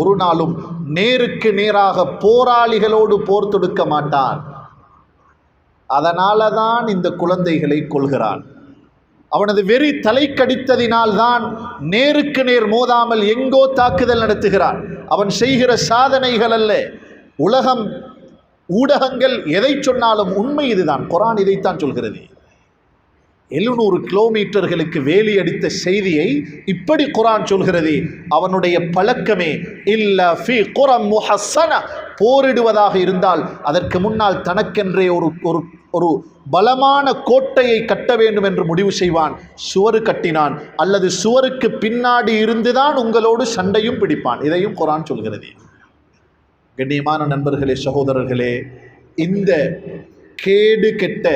ஒரு நாளும் நேருக்கு நேராக போராளிகளோடு போர் தொடுக்க மாட்டான். அதனால தான் இந்த குழந்தைகளை கொள்கிறான் அவனது வெறி தலை கடித்ததினால் தான் நேருக்கு நேர் மோதாமல் எங்கோ தாக்குதல் நடத்துகிறான். அவன் செய்கிற சாதனைகள் அல்ல. உலகம் ஊடகங்கள் எதை சொன்னாலும் உண்மை இதுதான். குரான் இதைத்தான் சொல்கிறது. எழுநூறு கிலோமீட்டர்களுக்கு வேலி அடித்த செய்தியை இப்படி குரான் சொல்கிறது. அவனுடைய பழக்கமே இல்ல ஃபி குரம் முஹசன போரிடுவதாக இருந்தால் அதற்கு முன்னால் தனக்கென்றே ஒரு ஒரு ஒரு பலமான கோட்டையை கட்ட வேண்டும் என்று முடிவு செய்வான் சுவரு கட்டினான் அல்லது சுவருக்கு பின்னாடி இருந்துதான் உங்களோடு சண்டையும் பிடிப்பான். இதையும் குரான் சொல்கிறது. கண்ணியமான நண்பர்களே சகோதரர்களே இந்த கேடு கெட்ட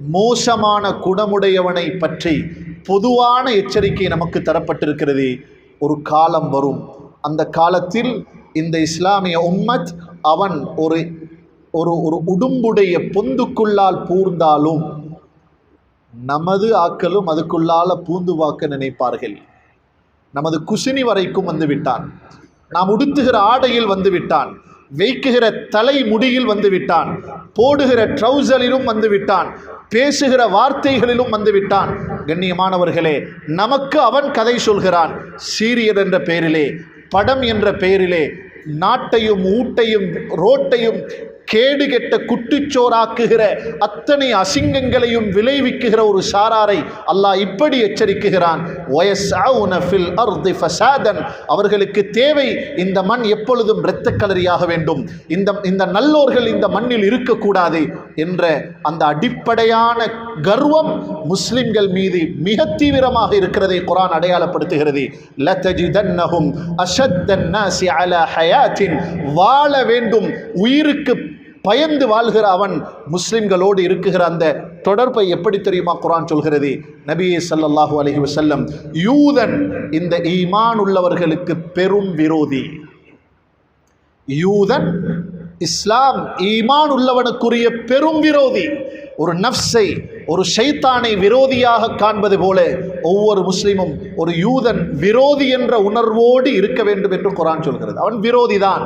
மோசமான குணமுடையவனை பற்றி பொதுவான எச்சரிக்கை நமக்கு தரப்பட்டிருக்கிறது. ஒரு காலம் வரும். அந்த காலத்தில் இந்த இஸ்லாமிய உம்மத் அவன் ஒரு ஒரு ஒரு உடும்புடைய பொந்துக்குள்ளால் பூர்ந்தாலும் நமது ஆக்களும் அதுக்குள்ளால பூந்து வாக்க நினைப்பார்கள். நமது குசினி வரைக்கும் வந்து விட்டான். நாம் உடுத்துகிற ஆடையில் வந்து விட்டான். வைக்குகிற தலை முடியில் வந்து விட்டான். போடுகிற ட்ரௌசரிலும் வந்து விட்டான். பேசுகிற வார்த்தைகளிலும் வந்துவிட்டான். கண்ணியமானவர்களே நமக்கு அவன் கதை சொல்கிறான். சீரியர் என்ற பெயரிலே படம் என்ற பெயரிலே நாட்டையும் ஊட்டையும் ரோட்டையும் கேடு கெட்ட குட்டிச்சோறாக்குகிற அத்தனை அசிங்கங்களையும் விளைவிக்குகிற ஒரு சாராரை அல்லாஹ் இப்படி எச்சரிக்குகிறான். அவர்களுக்கு தேவை இந்த மண் எப்பொழுதும் இரத்த கலரியாக வேண்டும். இந்த இந்த நல்லோர்கள் இந்த மண்ணில் இருக்கக்கூடாது என்ற அந்த அடிப்படையான கர்வம் முஸ்லிம்கள் மீது மிக தீவிரமாக இருக்கிறதை குரான் அடையாளப்படுத்துகிறது. அலா வாழ வேண்டும் உயிருக்கு பயந்து வாழ்கிற அவன் முஸ்லிம்களோடு இருக்குகிற அந்த தொடர்பை எப்படி தெரியுமா குரான் சொல்கிறது? நபியே சல்லல்லாஹு அலஹி வசல்லம் யூதன் இந்த ஈமான் உள்ளவர்களுக்கு பெரும் விரோதி. யூதன் இஸ்லாம் ஈமான் உள்ளவனுக்குரிய பெரும் விரோதி. ஒரு நஃப்ஸை ஒரு ஷைத்தானை விரோதியாக காண்பது போல ஒவ்வொரு முஸ்லீமும் ஒரு யூதன் விரோதி என்ற உணர்வோடு இருக்க வேண்டும் என்று குரான் சொல்கிறது. அவன் விரோதிதான்.